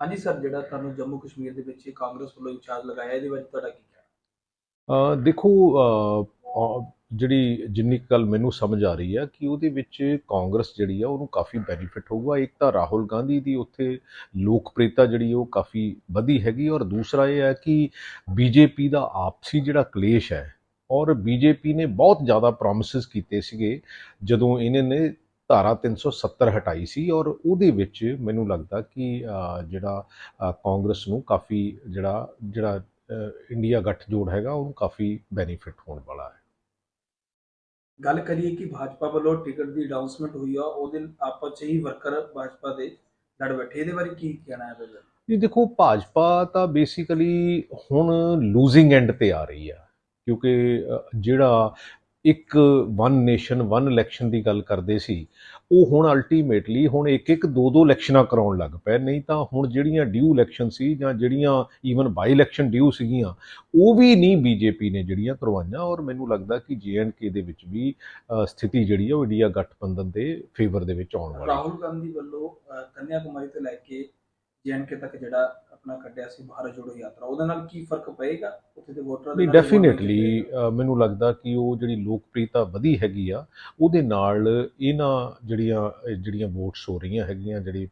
ਹਾਂਜੀ ਸਰ, ਜਿਹੜਾ ਤੁਹਾਨੂੰ ਜੰਮੂ ਕਸ਼ਮੀਰ ਦੇ ਵਿੱਚ ਕਾਂਗਰਸ ਵੱਲੋਂ ਇੰਚਾਰਜ ਲਗਾਇਆ, ਇਹਦੇ ਬਾਰੇ ਤੁਹਾਡਾ ਕੀ ਕਹਿਣਾ? ਦੇਖੋ ਜਿਹੜੀ ਜਿੰਨੀ ਕੁ ਗੱਲ ਮੈਨੂੰ ਸਮਝ ਆ ਰਹੀ ਹੈ ਕਿ ਉਹਦੇ ਵਿੱਚ ਕਾਂਗਰਸ ਜਿਹੜੀ ਆ, ਉਹਨੂੰ ਕਾਫੀ ਬੈਨੀਫਿਟ ਹੋਊਗਾ। ਇੱਕ ਤਾਂ ਰਾਹੁਲ ਗਾਂਧੀ ਦੀ ਉੱਥੇ ਲੋਕਪ੍ਰਿਯਤਾ ਜਿਹੜੀ ਉਹ ਕਾਫੀ ਵਧੀ ਹੈਗੀ ਔਰ ਦੂਸਰਾ ਇਹ ਹੈ ਕਿ ਬੀਜੇਪੀ ਦਾ ਆਪਸੀ ਜਿਹੜਾ ਕਲੇਸ਼ ਹੈ ਔਰ ਬੀਜੇਪੀ ਨੇ ਬਹੁਤ ਜ਼ਿਆਦਾ ਪ੍ਰੋਮਿਸਸ ਕੀਤੇ ਸੀਗੇ ਜਦੋਂ ਇਹਨੇ ਨੇ ਧਾਰਾ 370 ਹਟਾਈ ਸੀ ਔਰ ਉਹਦੇ ਵਿੱਚ ਮੈਨੂੰ ਲੱਗਦਾ ਕਿ ਜਿਹੜਾ ਕਾਂਗਰਸ ਨੂੰ ਕਾਫੀ ਜਿਹੜਾ ਜਿਹੜਾ ਇੰਡੀਆ ਗੱਠਜੋੜ ਹੈਗਾ ਉਹਨੂੰ ਕਾਫੀ ਬੈਨੀਫਿਟ ਹੋਣ ਵਾਲਾ ਹੈ। ਗੱਲ ਕਰੀਏ ਕਿ ਭਾਜਪਾ ਵੱਲੋਂ ਟਿਕਟ ਦੀ ਅਨਾਉਂਸਮੈਂਟ ਹੋਈ ਆ ਉਹਦੇ ਆਪਸ 'ਚ ਹੀ ਵਰਕਰ ਭਾਜਪਾ ਦੇ ਲੜ ਬੈਠੇ ਇਹਦੇ ਬਾਰੇ ਕੀ ਕਹਿਣਾ ਹੈ ਤੁਹਾਡਾ ਜੀ ਦੇਖੋ ਭਾਜਪਾ ਤਾਂ ਬੇਸਿਕਲੀ ਹੁਣ ਲੂਜ਼ਿੰਗ ਐਂਡ ਤੇ ਆ ਰਹੀ ਆ ਕਿਉਂਕਿ ਜਿਹੜਾ ਇੱਕ ਵਨ ਨੇਸ਼ਨ ਵਨ ਇਲੈਕਸ਼ਨ ਦੀ ਗੱਲ ਕਰਦੇ ਸੀ, ਉਹ ਹੁਣ ਅਲਟੀਮੇਟਲੀ ਹੁਣ ਇੱਕ ਇੱਕ ਦੋ ਦੋ ਇਲੈਕਸ਼ਨਾਂ ਕਰਾਉਣ ਲੱਗ ਪਏ। ਨਹੀਂ ਤਾਂ ਹੁਣ ਜਿਹੜੀਆਂ ਡਿਊ ਇਲੈਕਸ਼ਨ ਸੀ ਜਾਂ ਜਿਹੜੀਆਂ ਈਵਨ ਬਾਈ ਇਲੈਕਸ਼ਨ ਡਿਊ ਸੀਗੀਆਂ, ਉਹ ਵੀ ਨਹੀਂ ਬੀਜੇਪੀ ਨੇ ਜਿਹੜੀਆਂ ਕਰਵਾਈਆਂ। ਔਰ ਮੈਨੂੰ ਲੱਗਦਾ ਕਿ ਕੇ ਦੇ ਵਿੱਚ ਵੀ ਸਥਿਤੀ ਜਿਹੜੀ ਆ ਉਹ ਇੰਡੀਆ ਗਠਬੰਧਨ ਦੇ ਫੇਵਰ ਦੇ ਵਿੱਚ ਆਉਣ ਵਾਲੀ ਰਾਹੁਲ ਗਾਂਧੀ ਵੱਲੋਂ ਕੰਨਿਆ ਕੁਮਾਰੀ ਤੋਂ ਲੈ ਕੇ ਜੈਨਕੇ ਤੱਕ ਜਿਹੜਾ ਆਪਣਾ ਕੱਢਿਆ ਸੀ ਭਾਰਤ ਜੋੜੋ ਯਾਤਰਾ ਉਹਦੇ ਨਾਲ ਕੀ ਫ਼ਰਕ ਪਏਗਾ? ਉੱਥੇ ਦੇ ਵੋਟਰਾਂ ਨਹੀਂ ਵੋਟਾਂ ਡੈਫੀਨਿਟਲੀ ਮੈਨੂੰ ਲੱਗਦਾ ਕਿ ਉਹ ਜਿਹੜੀ ਲੋਕਪ੍ਰਿਯਤਾ ਵਧੀ ਹੈਗੀ ਆ ਉਹਦੇ ਨਾਲ ਇਹਨਾਂ ਜਿਹੜੀਆਂ ਜਿਹੜੀਆਂ ਵੋਟਸ ਹੋ ਰਹੀਆਂ ਹੈਗੀਆਂ ਜਿਹੜੀ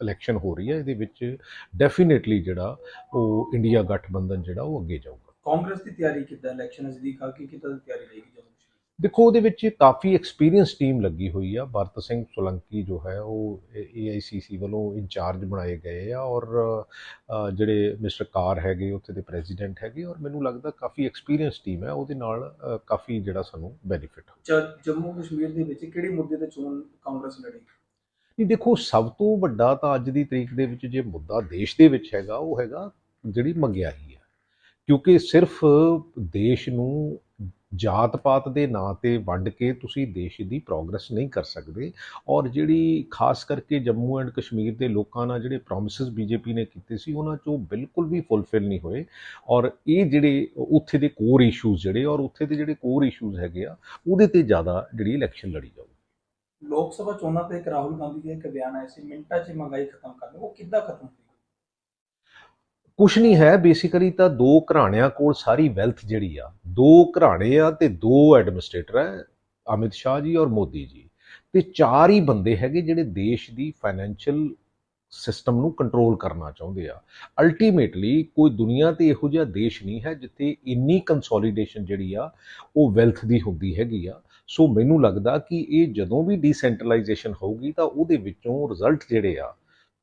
ਇਲੈਕਸ਼ਨ ਹੋ ਰਹੀ ਹੈ ਇਹਦੇ ਵਿੱਚ ਡੈਫੀਨਿਟਲੀ ਜਿਹੜਾ ਉਹ ਇੰਡੀਆ ਗਠਬੰਧਨ ਜਿਹੜਾ ਉਹ ਅੱਗੇ ਜਾਊਗਾ। ਕਾਂਗਰਸ ਦੀ ਤਿਆਰੀ ਕਿੱਦਾਂ? ਇਲੈਕਸ਼ਨ ਨਜ਼ਦੀਕ ਆ ਕੇ ਕਿੱਦਾਂ ਦੀ ਤਿਆਰੀ ਰਹੇਗੀ? ਕਸ਼ਮੀਰ ਦੇਖੋ ਉਹਦੇ ਵਿੱਚ ਕਾਫੀ ਐਕਸਪੀਰੀਅੰਸ ਟੀਮ ਲੱਗੀ ਹੋਈ ਆ। ਭਰਤ ਸਿੰਘ ਸੋਲੰਕੀ ਜੋ ਹੈ ਉਹ ਏਆਈਸੀਸੀ ਵੱਲੋਂ ਇੰਚਾਰਜ ਬਣਾਏ ਗਏ ਆ ਔਰ ਜਿਹੜੇ ਮਿਸਟਰ ਕਾਰ ਹੈਗੇ ਉੱਥੇ ਦੇ ਪ੍ਰੈਜ਼ੀਡੈਂਟ ਹੈਗੇ ਔਰ ਮੈਨੂੰ ਲੱਗਦਾ ਕਾਫੀ ਐਕਸਪੀਰੀਅੰਸ ਟੀਮ ਹੈ। ਉਹਦੇ ਨਾਲ ਕਾਫੀ ਜਿਹੜਾ ਸਾਨੂੰ ਬੈਨੀਫਿਟ ਚ- ਜੰਮੂ ਕਸ਼ਮੀਰ ਦੇ ਵਿੱਚ ਕਿਹੜੇ ਮੁੱਦੇ ਤੇ ਚੋਣ ਕਾਂਗਰਸ ਲੜੇਗੀ ਨਹੀਂ ਦੇਖੋ ਸਭ ਤੋਂ ਵੱਡਾ ਤਾਂ ਅੱਜ ਦੀ ਤਰੀਕ ਦੇ ਵਿੱਚ ਜੇ ਮੁੱਦਾ ਦੇਸ਼ ਦੇ ਵਿੱਚ ਹੈਗਾ ਉਹ ਹੈਗਾ ਜਿਹੜੀ ਮਹਿੰਗਾਈ ਹੈ। ਕਿਉਂਕਿ ਸਿਰਫ ਦੇਸ਼ ਨੂੰ ਜਾਤ ਪਾਤ ਦੇ ਨਾਂ ਤੇ ਵੰਡ ਕੇ ਤੁਸੀਂ ਦੇਸ਼ ਦੀ ਪ੍ਰੋਗਰੈਸ ਨਹੀਂ ਕਰ ਸਕਦੇ। ਔਰ ਜਿਹੜੀ ਖਾਸ ਕਰਕੇ ਜੰਮੂ ਐਂਡ ਕਸ਼ਮੀਰ ਦੇ ਲੋਕਾਂ ਨਾਲ ਜਿਹੜੇ ਪ੍ਰੋਮਿਸਸ ਬੀਜੇਪੀ ਨੇ ਕੀਤੇ ਸੀ, ਉਹਨਾਂ ਚੋਂ ਬਿਲਕੁਲ ਵੀ ਫੁੱਲਫਿਲ ਨਹੀਂ ਹੋਏ। ਔਰ ਇਹ ਜਿਹੜੇ ਉੱਥੇ ਦੇ ਕੋਰ ਇਸ਼ੂਜ਼ ਜਿਹੜੇ, ਔਰ ਉੱਥੇ ਦੇ ਜਿਹੜੇ ਕੋਰ ਇਸ਼ੂਜ਼ ਹੈਗੇ ਆ, ਉਹਦੇ ਤੇ ਜ਼ਿਆਦਾ ਜਿਹੜੀ ਇਲੈਕਸ਼ਨ ਲੜੀ ਜਾਊ। ਲੋਕ ਸਭਾ ਚੋਣਾਂ ਤੇ ਇੱਕ ਰਾਹੁਲ ਗਾਂਧੀ ਦੇ ਇੱਕ ਬਿਆਨ ਆਇਆ ਸੀ, ਮਿੰਟਾਂ 'ਚ ਮਹਿੰਗਾਈ ਖਤਮ ਕਰਨੀ ਉਹ ਕਿੱਦਾਂ ਖਤਮ ਹੋਈ? ਕੁਛ ਨਹੀਂ ਹੈ ਬੇਸਿਕਲੀ ਤਾਂ ਦੋ ਘਰਾਣਿਆਂ ਕੋਲ ਸਾਰੀ ਵੈਲਥ ਜਿਹੜੀ ਆ, ਦੋ ਘਰਾਣੇ ਆ ਤੇ ਦੋ ਐਡਮਿਨਿਸਟ੍ਰੇਟਰ ਹੈ ਅਮਿਤ ਸ਼ਾਹ ਜੀ ਔਰ ਮੋਦੀ ਜੀ। ਤੇ ਚਾਰ ਹੀ ਬੰਦੇ ਹੈਗੇ ਜਿਹੜੇ ਦੇਸ਼ ਦੀ ਫਾਈਨੈਂਸ਼ੀਅਲ ਸਿਸਟਮ ਨੂੰ ਕੰਟਰੋਲ ਕਰਨਾ ਚਾਹੁੰਦੇ ਆ। ਅਲਟੀਮੇਟਲੀ ਕੋਈ ਦੁਨੀਆ ਤੇ ਇਹੋ ਜਿਹਾ ਦੇਸ਼ ਨਹੀਂ ਹੈ ਜਿੱਥੇ ਇੰਨੀ ਕੰਸੋਲੀਡੇਸ਼ਨ ਜਿਹੜੀ ਆ, ਉਹ ਵੈਲਥ ਦੀ ਹੁੰਦੀ ਹੈਗੀ ਆ। ਸੋ ਮੈਨੂੰ ਲੱਗਦਾ ਕਿ ਇਹ ਜਦੋਂ ਵੀ ਡੀਸੈਂਟਰਲਾਈਜੇਸ਼ਨ ਹੋਊਗੀ ਤਾਂ ਉਹਦੇ ਵਿੱਚੋਂ ਰਿਜ਼ਲਟ ਜਿਹੜੇ ਆ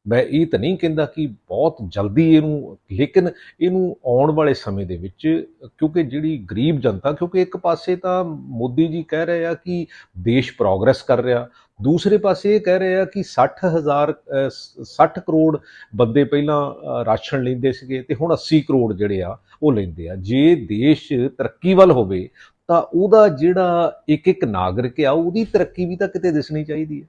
ਮੈਂ ਇਹ ਤਾਂ ਨਹੀਂ ਕਹਿੰਦਾ ਕਿ ਬਹੁਤ ਜਲਦੀ ਇਹਨੂੰ, ਲੇਕਿਨ ਇਹਨੂੰ ਆਉਣ ਵਾਲੇ ਸਮੇਂ ਦੇ ਵਿੱਚ, ਕਿਉਂਕਿ ਜਿਹੜੀ ਗਰੀਬ ਜਨਤਾ, ਕਿਉਂਕਿ ਇੱਕ ਪਾਸੇ ਤਾਂ ਮੋਦੀ ਜੀ ਕਹਿ ਰਹੇ ਆ ਕਿ ਦੇਸ਼ ਪ੍ਰੋਗਰੈਸ ਕਰ ਰਿਹਾ, ਦੂਸਰੇ ਪਾਸੇ ਇਹ ਕਹਿ ਰਹੇ ਆ ਕਿ 60000 60 ਕਰੋੜ ਬੰਦੇ ਪਹਿਲਾਂ ਰਾਸ਼ਨ ਲੈਂਦੇ ਸੀਗੇ ਤੇ ਹੁਣ 80 ਕਰੋੜ ਜਿਹੜੇ ਆ, ਉਹ ਲੈਂਦੇ ਆ। ਜੇ ਦੇਸ਼ ਤਰੱਕੀ ਵੱਲ ਹੋਵੇ, ਤਾਂ ਉਹਦਾ ਜਿਹੜਾ ਇੱਕ ਇੱਕ ਨਾਗਰਿਕ ਆ, ਉਹਦੀ ਤਰੱਕੀ ਵੀ ਤਾਂ ਕਿਤੇ ਦਿਸਣੀ ਚਾਹੀਦੀ ਹੈ।